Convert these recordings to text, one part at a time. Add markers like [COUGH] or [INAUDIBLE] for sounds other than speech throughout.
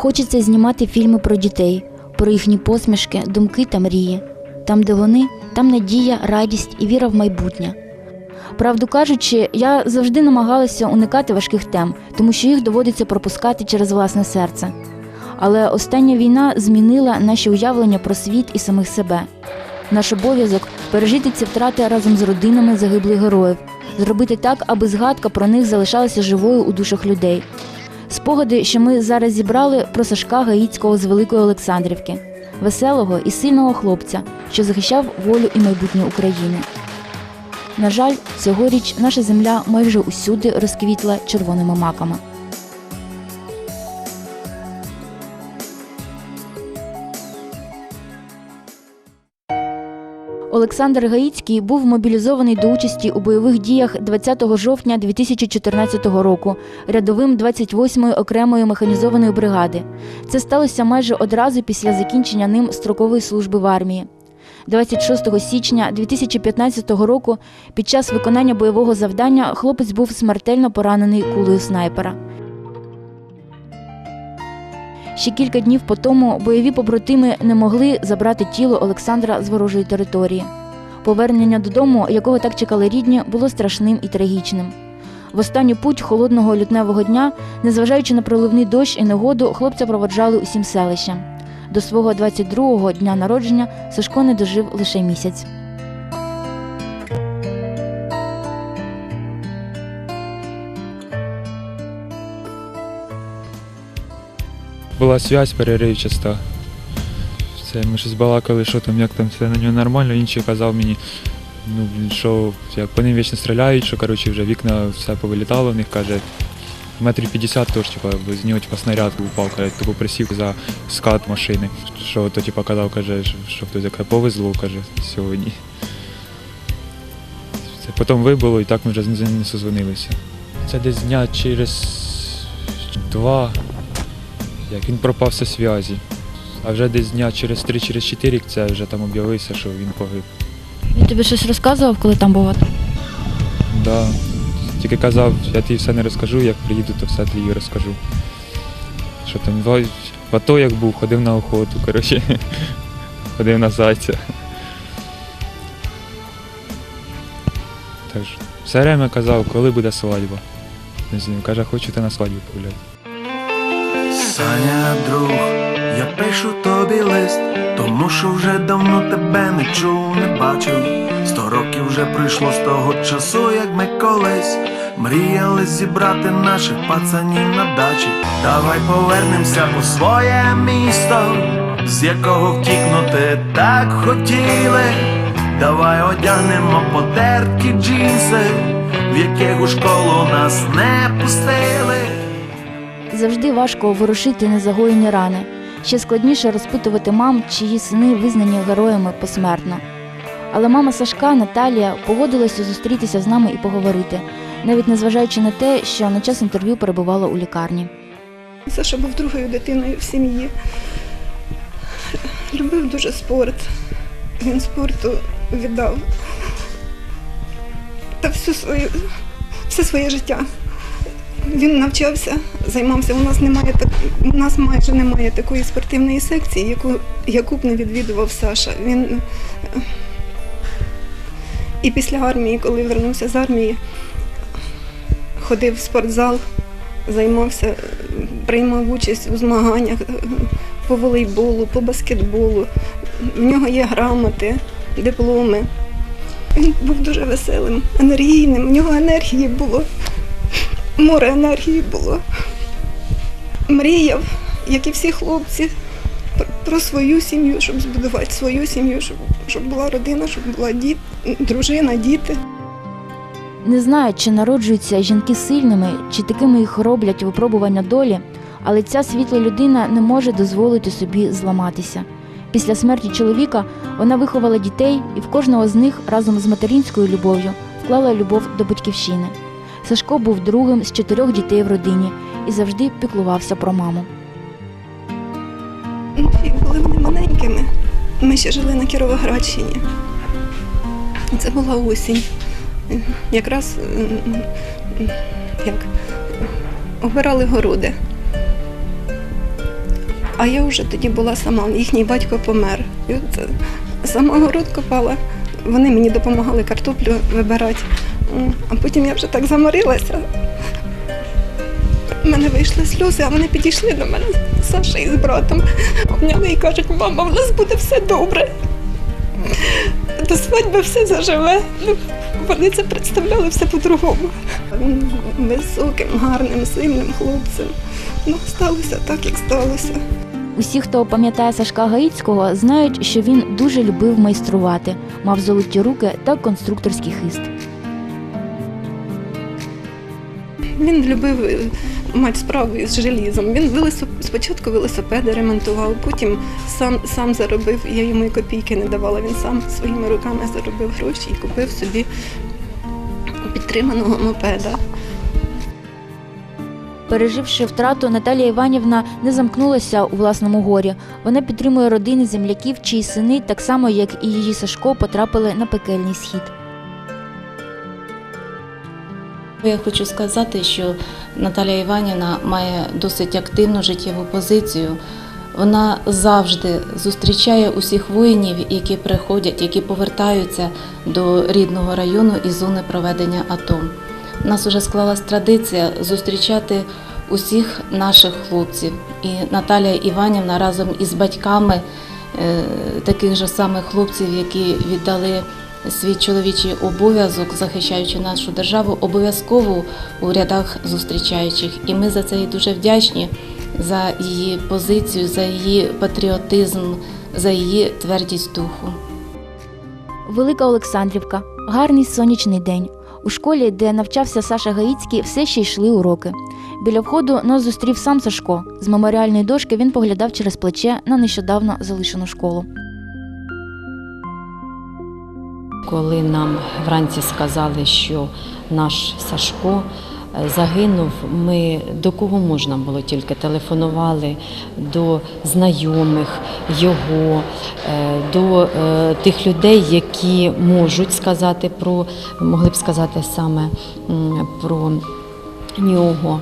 Хочеться знімати фільми про дітей, про їхні посмішки, думки та мрії. Там, де вони, там надія, радість і віра в майбутнє. Правду кажучи, я завжди намагалася уникати важких тем, тому що їх доводиться пропускати через власне серце. Але остання війна змінила наші уявлення про світ і самих себе. Наш обов'язок пережити ці втрати разом з родинами загиблих героїв, зробити так, аби згадка про них залишалася живою у душах людей. Спогади, що ми зараз зібрали про Сашка Гаїцького з Великої Олександрівки, веселого і сильного хлопця, що захищав волю і майбутнє України. На жаль, цьогоріч наша земля майже усюди розквітла червоними маками. Олександр Гаїцький був мобілізований до участі у бойових діях 20 жовтня 2014 року рядовим 28-ї окремої механізованої бригади. Це сталося майже одразу після закінчення ним строкової служби в армії. 26 січня 2015 року під час виконання бойового завдання хлопець був смертельно поранений кулею снайпера. Ще кілька днів по тому бойові побратими не могли забрати тіло Олександра з ворожої території. Повернення додому, якого так чекали рідні, було страшним і трагічним. В останню путь холодного лютневого дня, незважаючи на проливний дощ і негоду, хлопця проводжали усім селищам. До свого 22-го дня народження Сашко не дожив лише місяць. Була связь переривчаста. Це ми щось балакали, що там, як там все на нього нормально. Інший казав мені, ну, що як по ним вічно стріляють, що коротше, вже вікна все повилітало в них, каже. Метрів 50 тож, типа, з нього типа, снаряд упав, каже, тупо присів за скат машини. Що то типа казав, каже, що- хтось яке повезло, каже, сьогодні. Це потім вибило і так ми вже не созвонилися. Це десь дня через два, як він пропав зі зв'язі. А вже десь дня через 3-4 це вже там об'явився, що він погиб. Він тобі щось розказував, коли там був? Да. Тільки казав, я тобі все не розкажу, як приїду, то все тобі розкажу. Що там, в в АТО як був, ходив на охоту, коротше. [LAUGHS] Ходив на зайця. Так що, все время казав, коли буде свадьба. Не знаю, каже, хочу ти на свадьбу погуляти. Саня, друг, я пишу тобі лист, тому що вже давно тебе не чув, не бачив. Сто років вже пройшло з того часу, як ми колись мріяли зібрати наших пацанів на дачі. Давай повернемося у своє місто, з якого втікнути так хотіли. Давай одягнемо потерті джинси, в яких у школу нас не пустили. Завжди важко ворушити незагоєні рани. Ще складніше розпитувати мам, чиї сини визнані героями посмертно. Але мама Сашка Наталія погодилася зустрітися з нами і поговорити, навіть незважаючи на те, що на час інтерв'ю перебувала у лікарні. Саша був другою дитиною в сім'ї. Любив дуже спорт. Він спорту віддав та всю свою, все своє життя. Він навчався, займався. У нас немає так, у нас майже немає такої спортивної секції, яку, яку б не відвідував Саша. Він е, і після армії, коли вернувся з армії, ходив в спортзал, займався, приймав участь у змаганнях е, по волейболу, по баскетболу. В нього є грамоти, дипломи. Він був дуже веселим, енергійним. В нього енергії було, море енергії було. Мріяв, як і всі хлопці, про свою сім'ю, щоб збудувати свою сім'ю, щоб, щоб була родина, щоб була діт, дружина, діти. Не знаю, чи народжуються жінки сильними, чи такими їх роблять випробування долі, але ця світла людина не може дозволити собі зламатися. Після смерті чоловіка вона виховала дітей і в кожного з них разом з материнською любов'ю вклала любов до батьківщини. Сашко був другим з чотирьох дітей в родині і завжди піклувався про маму. І були вони маленькими. Ми ще жили на Кіровоградщині. Це була осінь. Якраз як обирали городи. А я вже тоді була сама, їхній батько помер. І от е, сама город копала. Вони мені допомагали картоплю вибирати. А потім я вже так заморилася. Мене вийшли сльози, а вони підійшли до мене Саша із братом. Обняли і кажуть, мама, в нас буде все добре. До свадьби все заживе. Ну, вони це представляли все по-другому. Високим, гарним, сильним хлопцем. Ну, сталося так, як сталося. Усі, хто пам'ятає Сашка Гаїцького, знають, що він дуже любив майструвати, мав золоті руки та конструкторський хист. Він любив е, мати справу із желізом. Він велосип... спочатку велосипеди ремонтував, потім сам, сам заробив, я йому і копійки не давала. Він сам своїми руками заробив гроші і купив собі підтриманого мопеда. Переживши втрату, Наталія Іванівна не замкнулася у власному горі. Вона підтримує родини земляків, чиї сини, так само як і її Сашко, потрапили на пекельний схід. Я хочу сказати, що Наталія Іванівна має досить активну життєву позицію. Вона завжди зустрічає усіх воїнів, які приходять, які повертаються до рідного району і зони проведення АТО. У нас вже склалась традиція зустрічати усіх наших хлопців. І Наталія Іванівна разом із батьками е, таких же самих хлопців, які віддали свій чоловічий обов'язок, захищаючи нашу державу, обов'язково у рядах зустрічаючих. І ми за це їй дуже вдячні за її позицію, за її патріотизм, за її твердість духу. Велика Олександрівка. Гарний сонячний день. У школі, де навчався Саша Гаїцький, все ще йшли уроки. Біля входу нас зустрів сам Сашко. З меморіальної дошки він поглядав через плече на нещодавно залишену школу. Коли нам вранці сказали, що наш Сашко е, загинув, ми до кого можна було тільки телефонували до знайомих його, е, до е, тих людей, які можуть сказати про, могли б сказати саме про нього.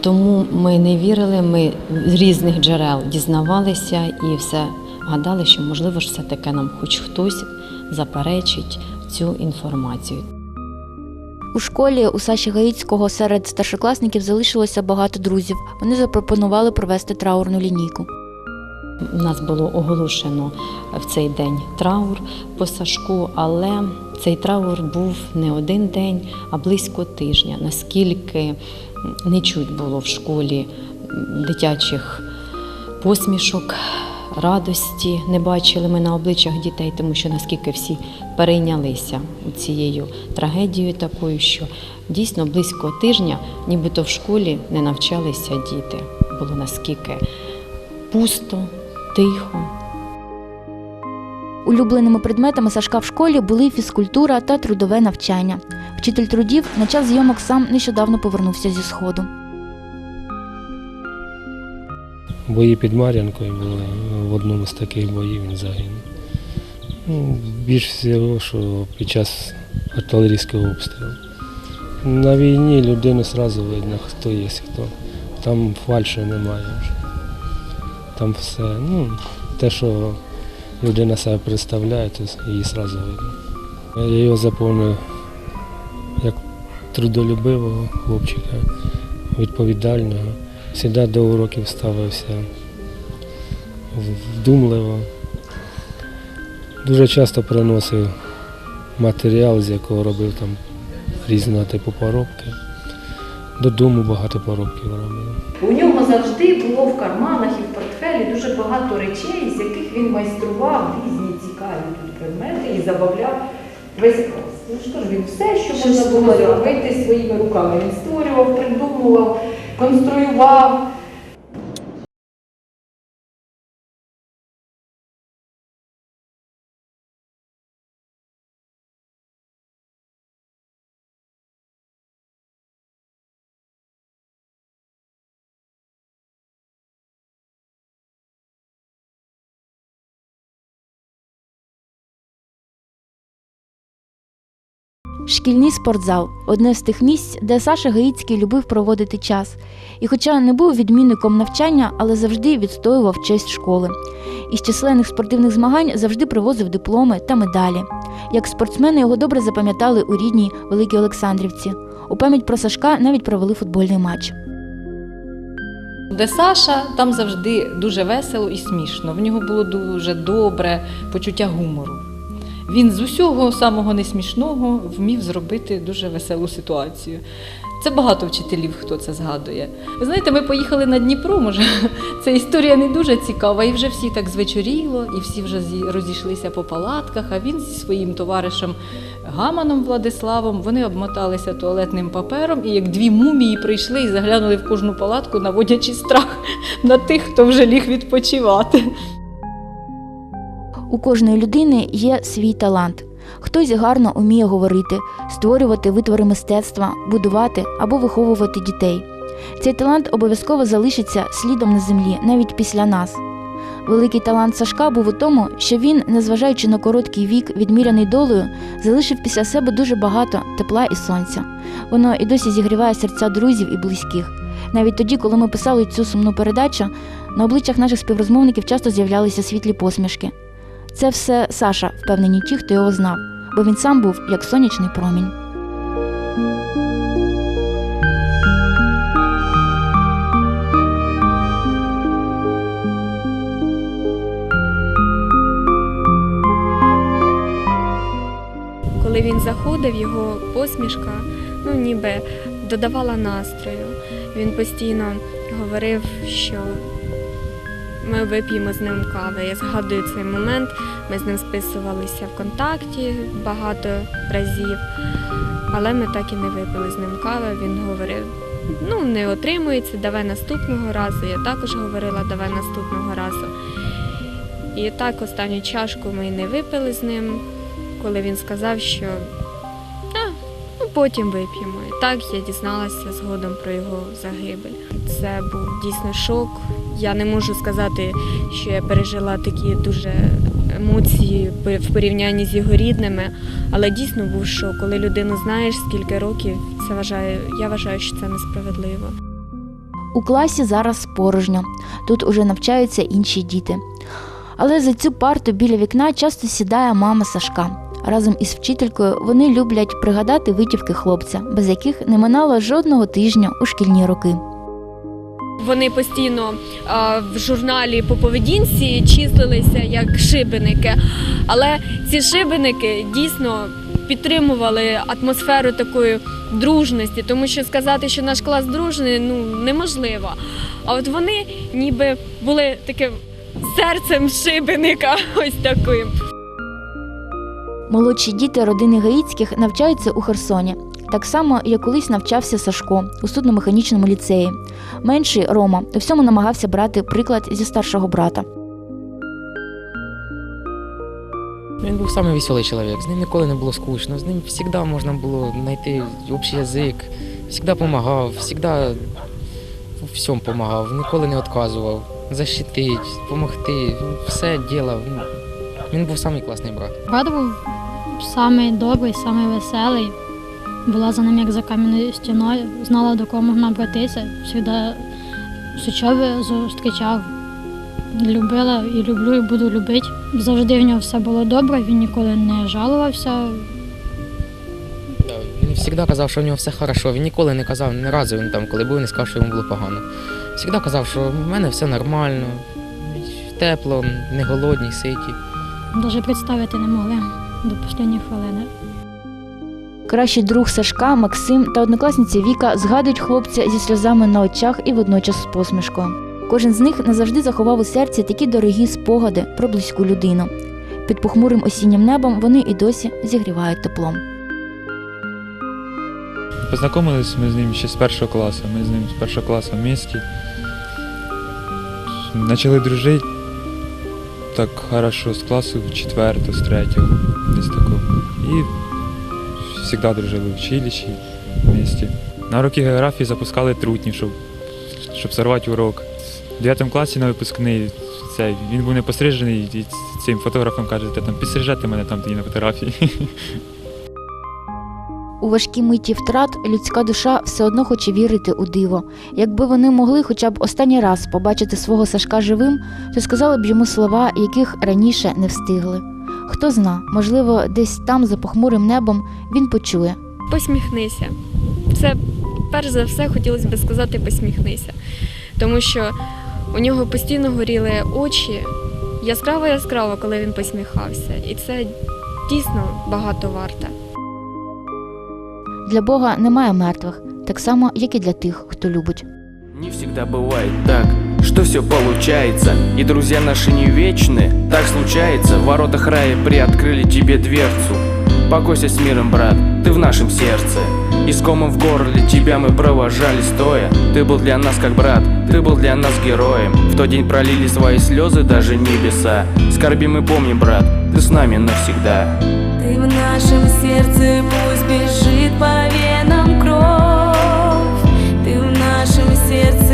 Тому ми не вірили, ми з різних джерел дізнавалися і все гадали, що можливо ж все-таки нам хоч хтось заперечить цю інформацію. У школі у Саші Гаїцького серед старшокласників залишилося багато друзів. Вони запропонували провести траурну лінійку. У нас було оголошено в цей день траур по Сашку, але цей траур був не один день, а близько тижня. Наскільки не чуть було в школі дитячих посмішок, радості не бачили ми на обличчях дітей, тому що наскільки всі перейнялися цією трагедією такою, що дійсно близько тижня, нібито в школі не навчалися діти. Було наскільки пусто, тихо. Улюбленими предметами Сашка в школі були фізкультура та трудове навчання. Вчитель трудів на час зйомок сам нещодавно повернувся зі сходу. Бої під Мар'янкою були. В одному з таких боїв він загинув. Ну, більш всього, що під час артилерійського обстрілу. На війні людину одразу видно, хто є, хто. Там фальші немає вже. Там все, ну, те, що людина себе представляє, то її одразу видно. Я його заповнив як трудолюбивого хлопчика, відповідального. Завжди до уроків ставився вдумливо. Дуже часто приносив матеріал, з якого робив там різного типу поробки. Додому багато поробків робив. У нього завжди було в карманах і в портфелі дуже багато речей, з яких він майстрував різні цікаві тут предмети і забавляв весь клас. Ну що ж він все, що можна було зробити своїми руками. Він створював, придумував, Construiu algo Шкільний спортзал одне з тих місць, де Саша Гаїцький любив проводити час. І хоча не був відмінником навчання, але завжди відстоював честь школи. Із численних спортивних змагань завжди привозив дипломи та медалі. Як спортсмени його добре запам'ятали у рідній Великій Олександрівці. У пам'ять про Сашка навіть провели футбольний матч. Де Саша, там завжди дуже весело і смішно. В нього було дуже добре почуття гумору. Він з усього самого несмішного вмів зробити дуже веселу ситуацію. Це багато вчителів, хто це згадує. Ви знаєте, ми поїхали на Дніпро, може, [LAUGHS] ця історія не дуже цікава, і вже всі так звечоріло, і всі вже розійшлися по палатках, а він зі своїм товаришем Гаманом Владиславом вони обмоталися туалетним папером і як дві мумії прийшли і заглянули в кожну палатку, наводячи страх [LAUGHS] на тих, хто вже ліг відпочивати. У кожної людини є свій талант. Хтось гарно уміє говорити, створювати витвори мистецтва, будувати або виховувати дітей. Цей талант обов'язково залишиться слідом на землі навіть після нас. Великий талант Сашка був у тому, що він, незважаючи на короткий вік, відміряний долею, залишив після себе дуже багато тепла і сонця. Воно і досі зігріває серця друзів і близьких. Навіть тоді, коли ми писали цю сумну передачу, на обличчях наших співрозмовників часто з'являлися світлі посмішки. Це все Саша, впевнені ті, хто його знав, бо він сам був як сонячний промінь. Коли він заходив, його посмішка ну, ніби додавала настрою. Він постійно говорив, що ми вип'ємо з ним кави. Я згадую цей момент. Ми з ним списувалися в контакті багато разів, але ми так і не випили з ним кави. Він говорив: ну, не отримується, давай наступного разу. Я також говорила, давай наступного разу. І так останню чашку ми не випили з ним коли він сказав, що а, ну, потім вип'ємо. І так я дізналася згодом про його загибель. Це був дійсно шок. Я не можу сказати, що я пережила такі дуже емоції в порівнянні з його рідними, але дійсно був шок. Коли людину знаєш скільки років, це вважаю, я вважаю, що це несправедливо. У класі зараз порожньо. Тут уже навчаються інші діти. Але за цю парту біля вікна часто сідає мама Сашка. Разом із вчителькою вони люблять пригадати витівки хлопця, без яких не минало жодного тижня у шкільні роки. Вони постійно в журналі по поведінці числилися як шибеники, але ці шибеники дійсно підтримували атмосферу такої дружності, тому що сказати, що наш клас дружний, ну неможливо. А от вони ніби були таким серцем шибеника, [LAUGHS] ось таким. Молодші діти родини Гаїцьких навчаються у Херсоні, так само, як колись навчався Сашко у судно-механічному ліцеї. Менший Рома у всьому намагався брати приклад зі старшого брата. Він був самий веселий чоловік, з ним ніколи не було скучно, з ним завжди можна було знайти общий язик, завжди допомагав, завжди у всьому допомагав, ніколи не відказував, защитить, допомогти, все робив. Ну, Він був самий класний брат. Брат був самий добрий, самий веселий. Була за ним як за кам'яною стіною, знала до кого можна обратитися, завжди з учоби зустрічав. Любила і люблю, і буду любити. Завжди в нього все було добре, він ніколи не жалувався. Він завжди казав, що в нього все добре. Він ніколи не казав, ні разу він там, коли був, не сказав, що йому було погано. Завжди казав, що в мене все нормально, тепло, не голодні, ситі. Навіть представити не могли до останньої хвилини. Кращий друг Сашка, Максим та однокласниця Віка згадують хлопця зі сльозами на очах і водночас з посмішкою. Кожен з них назавжди заховав у серці такі дорогі спогади про близьку людину. Під похмурим осіннім небом вони і досі зігрівають теплом. Познайомились ми з ним ще з першого класу. Ми з ним з першого класу в місті. Почали дружити так хорошо з класу в четвертого, з третього, десь такого. І завжди дружили в училищі в місті. На уроки географії запускали трутні, щоб, щоб сорвати урок. В 9 класі на випускний цей, він був не пострижений і цим фотографом каже, там підстрижете мене там тоді на фотографії. у важкій миті втрат людська душа все одно хоче вірити у диво. Якби вони могли хоча б останній раз побачити свого Сашка живим, то сказали б йому слова, яких раніше не встигли. Хто зна, можливо, десь там, за похмурим небом, він почує. Посміхнися. Це перш за все хотілося б сказати посміхнися, тому що у нього постійно горіли очі яскраво яскраво, коли він посміхався, і це дійсно багато варте. Для Бога немає мертвих, так само, як і для тих, хто любить. Не всегда бывает так, что все получается. И друзья наши не вечны, так случается. В воротах рая приоткрыли тебе дверцу. Покойся с миром, брат, ты в нашем сердце. Искомом в горле тебя мы провожали стоя. Ты был для нас как брат, ты был для нас героем. В тот день пролили свои слезы даже небеса. Скорби мы помним, брат, ты с нами навсегда. Ты в нашем сердце, пусть бежит по si